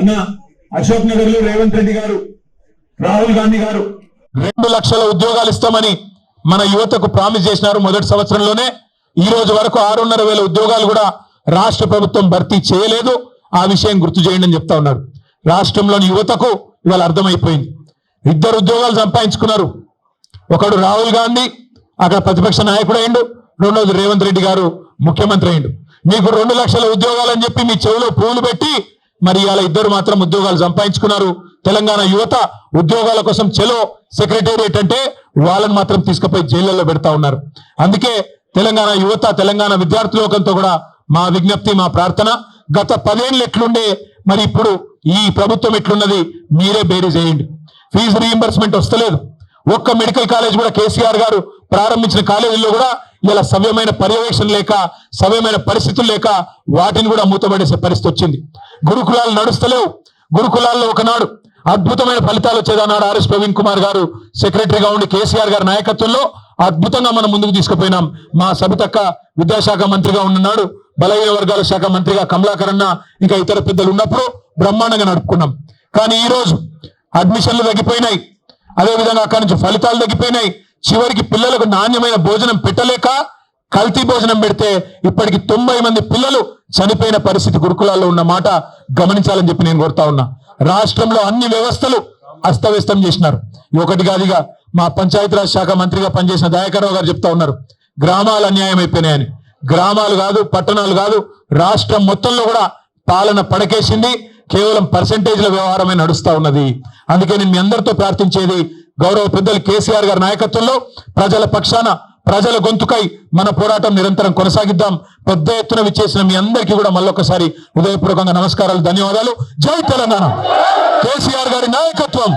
అన్న అశోక్ నగర్లో రేవంత్ రెడ్డి గారు రాహుల్ గాంధీ గారు. రెండు లక్షల ఉద్యోగాలు ఇస్తామని మన యువతకు ప్రామిస్ చేసినారు మొదటి సంవత్సరంలోనే. ఈ రోజు వరకు ఆరున్నర వేల ఉద్యోగాలు కూడా రాష్ట్ర ప్రభుత్వం భర్తీ చేయలేదు. ఆ విషయం గుర్తు చేయండి అని చెప్తా ఉన్నారు రాష్ట్రంలోని యువతకు ఇవాళ అర్థమైపోయింది. ఇద్దరు ఉద్యోగాలు సంపాదించుకున్నారు. ఒకడు రాహుల్ గాంధీ అక్కడ ప్రతిపక్ష నాయకుడు అయిండు రెండోది రేవంత్ రెడ్డి గారు ముఖ్యమంత్రి అయిండు మీకు రెండు లక్షల ఉద్యోగాలు అని చెప్పి మీ చెవిలో పూలు పెట్టి మరి ఇవాళ ఇద్దరు మాత్రం ఉద్యోగాలు సంపాదించుకున్నారు. తెలంగాణ యువత ఉద్యోగాల కోసం చెలో సెక్రటేరియట్ అంటే వాళ్ళని మాత్రం తీసుకుపోయి జైళ్ళల్లో పెడతా ఉన్నారు. అందుకే తెలంగాణ యువత తెలంగాణ విద్యార్థులోకంతో కూడా మా విజ్ఞప్తి మా ప్రార్థన. గత పదేళ్ళు ఎట్లుండే మరి ఇప్పుడు ఈ ప్రభుత్వం ఎట్లున్నది మీరే బేరీ చేయండి. ఫీజు రీఎంబర్స్మెంట్ వస్తలేదు. ఒక్క మెడికల్ కాలేజ్ కూడా కేసీఆర్ గారు ప్రారంభించిన కాలేజీల్లో కూడా ఇలా సవ్యమైన పర్యవేక్షణ లేక సవ్యమైన పరిస్థితులు లేక వాటిని కూడా మూతబడేసే పరిస్థితి వచ్చింది. గురుకులాలు నడుస్తలేవు. గురుకులాల్లో ఒకనాడు అద్భుతమైన ఫలితాలు వచ్చేదన్నాడు ఆర్ఎస్ ప్రవీణ్ కుమార్ గారు సెక్రటరీగా ఉండి కేసీఆర్ గారి నాయకత్వంలో అద్భుతంగా మనం ముందుకు తీసుకుపోయినాం. మా సబితక్క విద్యాశాఖ మంత్రిగా ఉన్నాడు బలహీన వర్గాల శాఖ మంత్రిగా కమలాకరణ ఇంకా ఇతర పెద్దలు ఉన్నప్పుడు బ్రహ్మాండంగా నడుపుకున్నాం. కానీ ఈ రోజు అడ్మిషన్లు తగ్గిపోయినాయి. అదేవిధంగా అక్కడి నుంచి ఫలితాలు తగ్గిపోయినాయి. చివరికి పిల్లలకు నాణ్యమైన భోజనం పెట్టలేక కల్తీ భోజనం పెడితే ఇప్పటికి తొంభై మంది పిల్లలు చనిపోయిన పరిస్థితి గురుకులాల్లో ఉన్న మాట గమనించాలని చెప్పి నేను కోరుతా ఉన్నా. రాష్ట్రంలో అన్ని వ్యవస్థలు అస్తవ్యస్తం చేసినారు. ఒకటి కాదుగా మా పంచాయతీరాజ్ శాఖ మంత్రిగా పనిచేసిన దయాకర్రావు గారు చెప్తా ఉన్నారు. గ్రామాలు అన్యాయం అయిపోయినాయని. గ్రామాలు కాదు పట్టణాలు కాదు రాష్ట్రం మొత్తంలో కూడా పాలన పడకేసింది. కేవలం పర్సంటేజ్ల వ్యవహారమే నడుస్తూ ఉన్నది. అందుకే నేను మీ అందరితో ప్రార్థించేది గౌరవ పెద్దలు కేసీఆర్ గారి నాయకత్వంలో ప్రజల పక్షాన ప్రజల గొంతుకై మన పోరాటం నిరంతరం కొనసాగిద్దాం. పెద్ద ఎత్తున విచ్చేసిన మీ అందరికీ కూడా మళ్ళొకసారి హృదయపూర్వకంగా నమస్కారాలు ధన్యవాదాలు. జై తెలంగాణ. కేసీఆర్ గారి నాయకత్వం.